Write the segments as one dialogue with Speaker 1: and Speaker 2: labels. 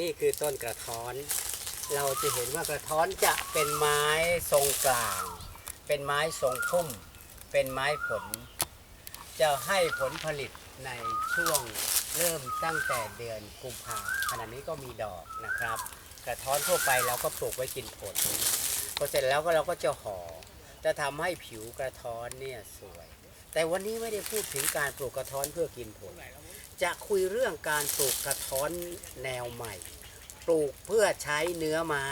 Speaker 1: นี่คือต้นกระท้อน เราจะเห็นว่ากระท้อนจะเป็นไม้ทรงกลาง เป็นไม้ทรงพุ่ม เป็นไม้ผล จะให้ผลผลิตในช่วงเริ่มตั้งแต่เดือนกุมภาขณะนี้ก็มีดอกนะครับ กระท้อนทั่วไปเราก็ปลูกไว้กินผลพอเสร็จแล้วก็เราก็จะห่อจะทำให้ผิวกระท้อนเนี่ยสวย แต่วันนี้ไม่ได้พูดถึงการปลูกกระท้อนเพื่อกินผล จะคุยเรื่องการปลูกกระท้อนแนวใหม่ ปลูกเพื่อใช้เนื้อไม้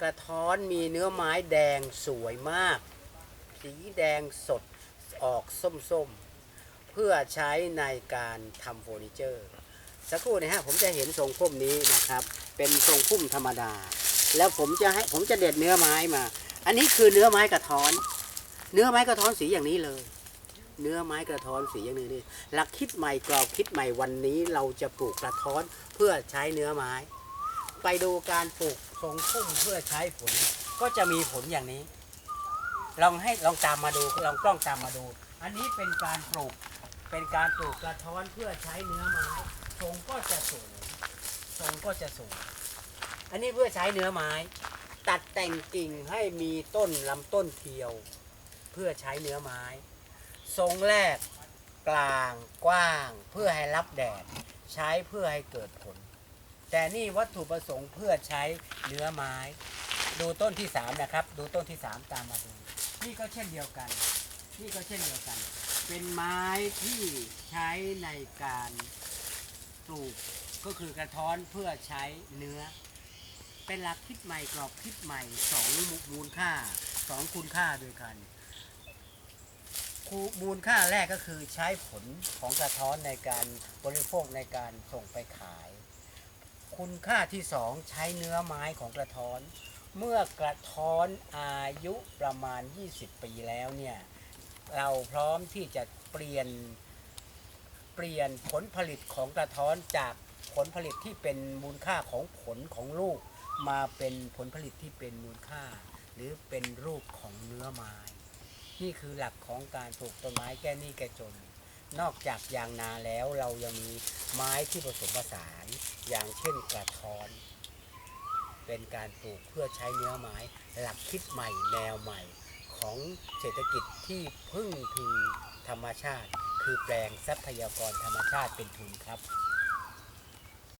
Speaker 1: กระท้อนมีเนื้อไม้แดงสวยมาก สีแดงสดออกส้มๆ เพื่อใช้ในการทำเฟอร์นิเจอร์ สักครู่นะฮะผมจะเห็นทรงพุ่มนี้นะครับ เป็นทรงพุ่มธรรมดา แล้วผมจะให้ผมจะเด็ดเนื้อไม้มา อันนี้คือเนื้อไม้กระท้อน เนื้อไม้กระท้อนสีอย่างนี้เลย เนื้อไม้กระท้อนสีอย่างนี้นี่หลักคิดใหม่กรอบคิดใหม่วันนี้เราจะปลูกกระท้อนเพื่อใช้เนื้อไม้ ไปดูการปลูกทรงพุ่มเพื่อใช้ผล ก็จะมีผลอย่างนี้ ลองให้ลองตามมาดูลองกล้องตามมาดู อันนี้เป็นการปลูกเป็นการปลูกกระท้อนเพื่อใช้เนื้อไม้ทรงก็จะสูงทรงก็จะสูง อันนี้เพื่อใช้เนื้อไม้ ตัดแต่งกิ่งให้มีต้นลำต้นเทียว เพื่อใช้เนื้อไม้ ทรงแรกกลางกว้างเพื่อให้รับแดด ใช้เพื่อให้เกิดผล แต่นี่วัตถุประสงค์เพื่อใช้เนื้อไม้ ดูต้นที่สามนะครับ ดูต้นที่สามตามมาดูนี่ก็เช่นเดียวกัน นี่ก็เช่นเดียวกัน เป็นไม้ที่ใช้ในการปลูกก็คือกระท้อนเพื่อใช้เนื้อ เป็นหลักคิดใหม่กรอบคิดใหม่สองมูลค่าสองคุณค่าด้วยกัน คูมูลค่าแรกก็คือใช้ผลของกระท้อนในการบริโภคในการส่งไปขาย คุณค่าที่สองใช้เนื้อไม้ของกระท้อน เมื่อกระท้อนอายุประมาณ 20 ปีแล้วเนี่ยเราพร้อมที่จะเปลี่ยนเปลี่ยนผลผลิตของกระท้อนจากผลผลิตที่เป็นมูลค่าของผลของลูก มาเป็นผลผลิตที่เป็นมูลค่า หรือเป็นรูปของเนื้อไม้ นี่คือหลักของการปลูกต้นไม้แก้หนี้แก้จน นอกจากยางนาแล้วเรายังมีไม้ที่ผสมผสาน อย่างเช่นกระท้อน เป็นการปลูกเพื่อใช้เนื้อไม้ หลักคิดใหม่แนวใหม่ของเศรษฐกิจที่พึ่งพิงธรรมชาติ คือแปลงทรัพยากรธรรมชาติเป็นทุนครับ